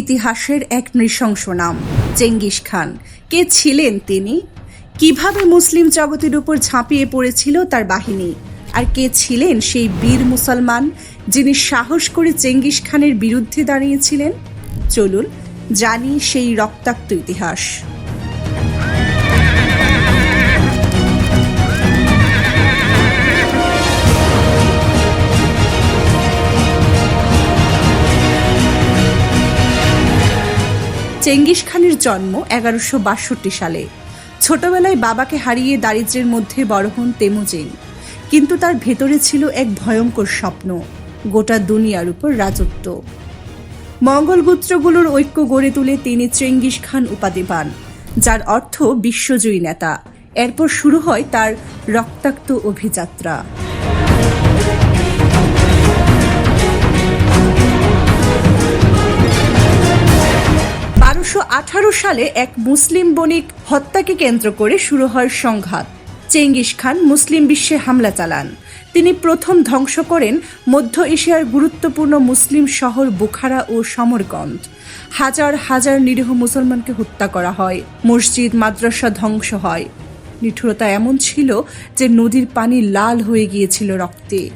ইতিহাসের এক নৃশংস নাম, চেঙ্গিস খান। কে ছিলেন তিনি? কীভাবে মুসলিম জগতের উপর ঝাঁপিয়ে পড়েছিল তার বাহিনী? আর কে ছিলেন সেই বীর মুসলমান যিনি সাহস করে চেঙ্গিস খানের বিরুদ্ধে দাঁড়িয়েছিলেন? চলুন জানি সেই রক্তাক্ত ইতিহাস। চেঙ্গিস খানের জন্ম এগারোশো বাষট্টি সালে। ছোটবেলায় বাবাকে হারিয়ে দারিদ্র্যের মধ্যে বড় হন তেমুজিন কিন্তু তার ভেতরে ছিল এক ভয়ঙ্কর স্বপ্ন, গোটা দুনিয়ার উপর রাজত্ব। মঙ্গল গোত্রগুলোর ঐক্য গড়ে তুলে তিনি চেঙ্গিস খান উপাধি পান, যার অর্থ বিশ্বজয়ী নেতা। এরপর শুরু হয় তার রক্তাক্ত অভিযাত্রা। বারোশো আঠারো সালে এক মুসলিম বণিক হত্যাকে কেন্দ্র করে শুরু হয় সংঘাত। চেঙ্গিস খান মুসলিম বিশ্বে হামলা চালান। তিনি প্রথম ধ্বংস করেন মধ্য এশিয়ার গুরুত্বপূর্ণ মুসলিম শহর বুখারা ও সমরকন্দ হাজার হাজার নিরীহ মুসলমানকে হত্যা করা হয়। মসজিদ, মাদ্রাসা ধ্বংস হয়। নিঠুরতা এমন ছিল যে নদীর পানি লাল হয়ে গিয়েছিল রক্তে।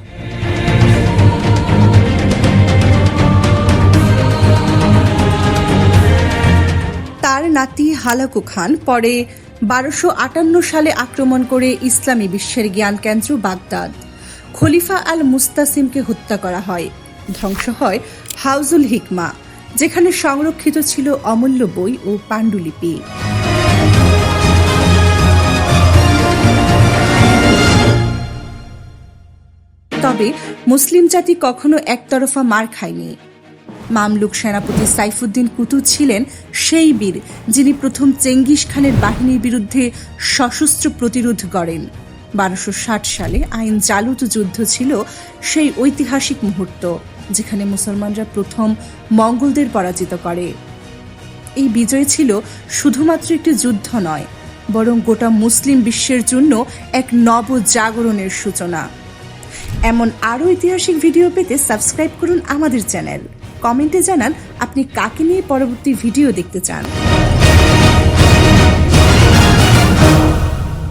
নাতি হালাকু খান পরে বারোশো আটান্ন সালে আক্রমণ করে ইসলামী বিশ্বের জ্ঞান কেন্দ্র বাগদাদ। খলিফা আল মুস্তাসিমকে হত্যা করা হয়। ধ্বংস হয় হাউজুল হিকমা, যেখানে সংরক্ষিত ছিল অমূল্য বই ও পাণ্ডুলিপি। তবে মুসলিম জাতি কখনো একতরফা মার খায়নি। মামলুক সেনাপতি সাইফুদ্দিন কুতুব ছিলেন সেই বীর, যিনি প্রথম চেঙ্গিস খানের বাহিনীর বিরুদ্ধে সশস্ত্র প্রতিরোধ গড়েন। বারোশো সালে আইন জালুত যুদ্ধ ছিল সেই ঐতিহাসিক মুহূর্ত, যেখানে মুসলমানরা প্রথম মঙ্গলদের পরাজিত করে। এই বিজয় ছিল শুধুমাত্র একটি যুদ্ধ নয়, বরং গোটা মুসলিম বিশ্বের জন্য এক নবজাগরণের সূচনা। এমন আরও ঐতিহাসিক ভিডিও পেতে সাবস্ক্রাইব করুন আমাদের চ্যানেল। কমেন্টে জানান আপনি কাকে নিয়ে পরবর্তী ভিডিও দেখতে চান।